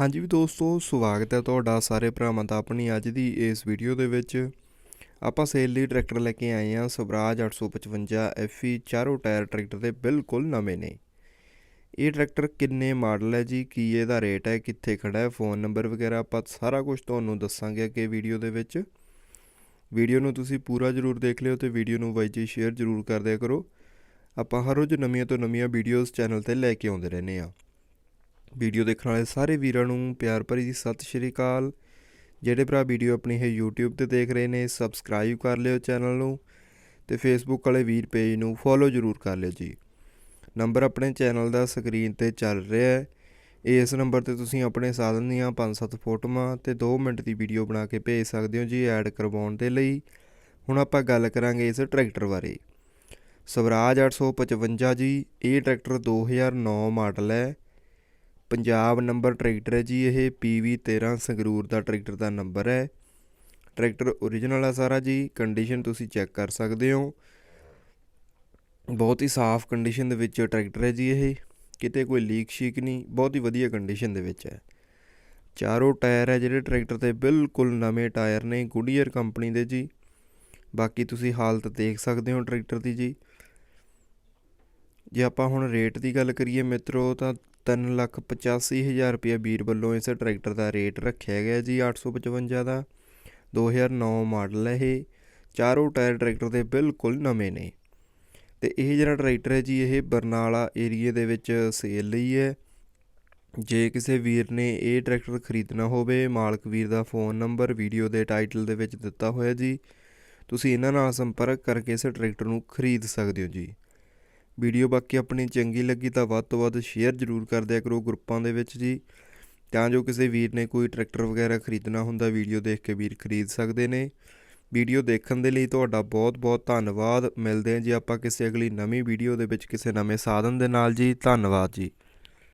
ਹਾਂਜੀ ਵੀ ਦੋਸਤੋ, ਸਵਾਗਤ ਹੈ ਤੁਹਾਡਾ ਸਾਰੇ ਭਰਾਵਾਂ ਦਾ ਆਪਣੀ ਅੱਜ ਦੀ ਇਸ ਵੀਡੀਓ ਦੇ ਵਿੱਚ। ਆਪਾਂ ਸੇਲ ਲਈ ਟਰੈਕਟਰ ਲੈ ਕੇ ਆਏ ਹਾਂ, ਸਵਰਾਜ 855 FE ਚਾਰੋਂ ਟਾਇਰ ਟਰੈਕਟਰ ਦੇ ਬਿਲਕੁਲ ਨਵੇਂ ਨੇ। ਇਹ ਟਰੈਕਟਰ ਕਿੰਨੇ ਮਾਡਲ ਹੈ ਜੀ, ਕੀ ਇਹਦਾ ਰੇਟ ਹੈ, ਕਿੱਥੇ ਖੜਾ ਹੈ, ਫੋਨ ਨੰਬਰ ਵਗੈਰਾ ਆਪਾਂ ਸਾਰਾ ਕੁਝ ਤੁਹਾਨੂੰ ਦੱਸਾਂਗੇ ਅੱਗੇ ਵੀਡੀਓ ਦੇ ਵਿੱਚ। ਵੀਡੀਓ ਨੂੰ ਤੁਸੀਂ ਪੂਰਾ ਜ਼ਰੂਰ ਦੇਖ ਲਿਓ ਤੇ ਵੀਡੀਓ ਨੂੰ ਬਾਈ ਜੀ ਸ਼ੇਅਰ ਜ਼ਰੂਰ ਕਰ ਦਿਆ ਕਰੋ। ਆਪਾਂ ਹਰ ਰੋਜ਼ ਨਵੀਆਂ ਤੋਂ ਨਵੀਆਂ ਵੀਡੀਓਜ਼ ਚੈਨਲ ਤੇ ਲੈ ਕੇ ਆਉਂਦੇ ਰਹਿੰਦੇ ਆ ਵੀਡੀਓ ਦੇਖਣ ਵਾਲੇ ਸਾਰੇ ਵੀਰਾਂ ਨੂੰ ਪਿਆਰ ਭਰੀ ਜੀ ਸਤਿ ਸ਼੍ਰੀ ਅਕਾਲ। ਜਿਹੜੇ ਭਰਾ ਵੀਡੀਓ ਆਪਣੀ ਇਹ YouTube ਤੇ ਦੇਖ ਰਹੇ ਨੇ ਸਬਸਕ੍ਰਾਈਬ ਕਰ ਲਿਓ ਚੈਨਲ ਨੂੰ ਤੇ Facebook ਵਾਲੇ ਵੀਰ ਪੇਜ ਨੂੰ ਫੋਲੋ ਜ਼ਰੂਰ ਕਰ ਲਿਓ ਜੀ। ਨੰਬਰ ਆਪਣੇ ਚੈਨਲ ਦਾ ਸਕਰੀਨ ਤੇ ਚੱਲ ਰਿਹਾ ਹੈ। ਇਸ ਨੰਬਰ ਤੇ ਤੁਸੀਂ ਆਪਣੇ ਸਾਧਨ ਦੀਆਂ 5-7 ਫੋਟੋਆਂ ਤੇ 2 ਮਿੰਟ ਦੀ ਵੀਡੀਓ ਬਣਾ ਕੇ ਭੇਜ ਸਕਦੇ ਹੋ ਜੀ ਐਡ ਕਰਵਾਉਣ ਦੇ ਲਈ। ਹੁਣ ਆਪਾਂ ਗੱਲ ਕਰਾਂਗੇ ਇਸ ਟਰੈਕਟਰ ਬਾਰੇ। ਸਵਰਾਜ 855 ਜੀ, ਇਹ ਟਰੈਕਟਰ 2009 ਮਾਡਲ ਹੈ। ਪੰਜਾਬ ਨੰਬਰ ਟਰੈਕਟਰ ਹੈ ਜੀ, ਇਹ PV 13 ਸੰਗਰੂਰ ਦਾ ਟਰੈਕਟਰ ਦਾ ਨੰਬਰ ਹੈ। ਟਰੈਕਟਰ ਓਰੀਜਨਲ ਆ ਸਾਰਾ ਜੀ ਕੰਡੀਸ਼ਨ ਤੁਸੀਂ ਚੈੱਕ ਕਰ ਸਕਦੇ ਹੋ। ਬਹੁਤ ਹੀ ਸਾਫ਼ ਕੰਡੀਸ਼ਨ ਦੇ ਵਿੱਚ ਟਰੈਕਟਰ ਹੈ ਜੀ ਇਹ। ਕਿਤੇ ਕੋਈ ਲੀਕ ਸ਼ੀਕ ਨਹੀਂ, ਬਹੁਤ ਹੀ ਵਧੀਆ ਕੰਡੀਸ਼ਨ ਦੇ ਵਿੱਚ ਹੈ। ਚਾਰੋਂ ਟਾਇਰ ਹੈ ਜਿਹੜੇ ਟਰੈਕਟਰ ਤੇ, ਬਿਲਕੁਲ ਨਵੇਂ ਟਾਇਰ ਨੇ ਗੁਡੀਅਰ ਕੰਪਨੀ ਦੇ ਜੀ। ਬਾਕੀ ਤੁਸੀਂ ਹਾਲਤ ਦੇਖ ਸਕਦੇ ਹੋ ਟਰੈਕਟਰ ਦੀ ਜੀ। ਜੇ ਆਪਾਂ ਹੁਣ ਰੇਟ ਦੀ ਗੱਲ ਕਰੀਏ ਮਿੱਤਰੋ, ਤਾਂ ਤਿੰਨ ਲੱਖ ਪਚਾਸੀ ਹਜ਼ਾਰ ਰੁਪਇਆ ਵੀਰ ਵੱਲੋਂ ਇਸ ਟਰੈਕਟਰ ਦਾ ਰੇਟ ਰੱਖਿਆ ਗਿਆ ਜੀ 855 ਦਾ। 2009 ਮਾਡਲ ਹੈ ਇਹ। ਚਾਰੋਂ ਟਾਇਰ ਟਰੈਕਟਰ ਦੇ ਬਿਲਕੁਲ ਨਵੇਂ ਨੇ। ਤੇ ਇਹ ਜਿਹੜਾ ਟਰੈਕਟਰ ਹੈ ਜੀ, ਇਹ ਬਰਨਾਲਾ ਏਰੀਏ ਦੇ ਵਿੱਚ ਸੇਲ ਲਈ ਹੈ। ਜੇ ਕਿਸੇ ਵੀਰ ਨੇ ਇਹ ਟਰੈਕਟਰ ਖਰੀਦਣਾ ਹੋਵੇ, ਮਾਲਕ ਵੀਰ ਦਾ ਫੋਨ ਨੰਬਰ, ਵੀਡੀਓ ਦੇ ਟਾਈਟਲ ਦੇ ਵਿੱਚ ਦਿੱਤਾ ਹੋਇਆ ਜੀ। ਤੁਸੀਂ ਇਹਨਾਂ ਨਾਲ ਸੰਪਰਕ ਕਰਕੇ ਇਸ ਟਰੈਕਟਰ ਨੂੰ ਖਰੀਦ ਸਕਦੇ ਹੋ ਜੀ। ਵੀਡੀਓ ਬਾਕੀ ਆਪਣੀ ਚੰਗੀ ਲੱਗੀ ਤਾਂ ਵੱਧ ਤੋਂ ਵੱਧ ਸ਼ੇਅਰ ਜ਼ਰੂਰ ਕਰ ਦਿਆ ਕਰੋ ਗਰੁੱਪਾਂ ਦੇ ਵਿੱਚ ਜੀ। ਤਾਂ ਜੋ ਕਿਸੇ ਵੀਰ ਨੇ ਕੋਈ ਟਰੈਕਟਰ ਵਗੈਰਾ ਖਰੀਦਣਾ ਹੁੰਦਾ, ਵੀਡੀਓ ਦੇਖ ਕੇ ਵੀਰ ਖਰੀਦ ਸਕਦੇ ਨੇ। ਵੀਡੀਓ ਦੇਖਣ ਦੇ ਲਈ ਤੁਹਾਡਾ ਬਹੁਤ ਬਹੁਤ ਧੰਨਵਾਦ। ਮਿਲਦੇ ਹਾਂ ਜੀ ਆਪਾਂ ਕਿਸੇ ਅਗਲੀ ਨਵੀਂ ਵੀਡੀਓ ਦੇ ਵਿੱਚ ਕਿਸੇ ਨਵੇਂ ਸਾਧਨ ਦੇ ਨਾਲ ਜੀ। ਧੰਨਵਾਦ ਜੀ।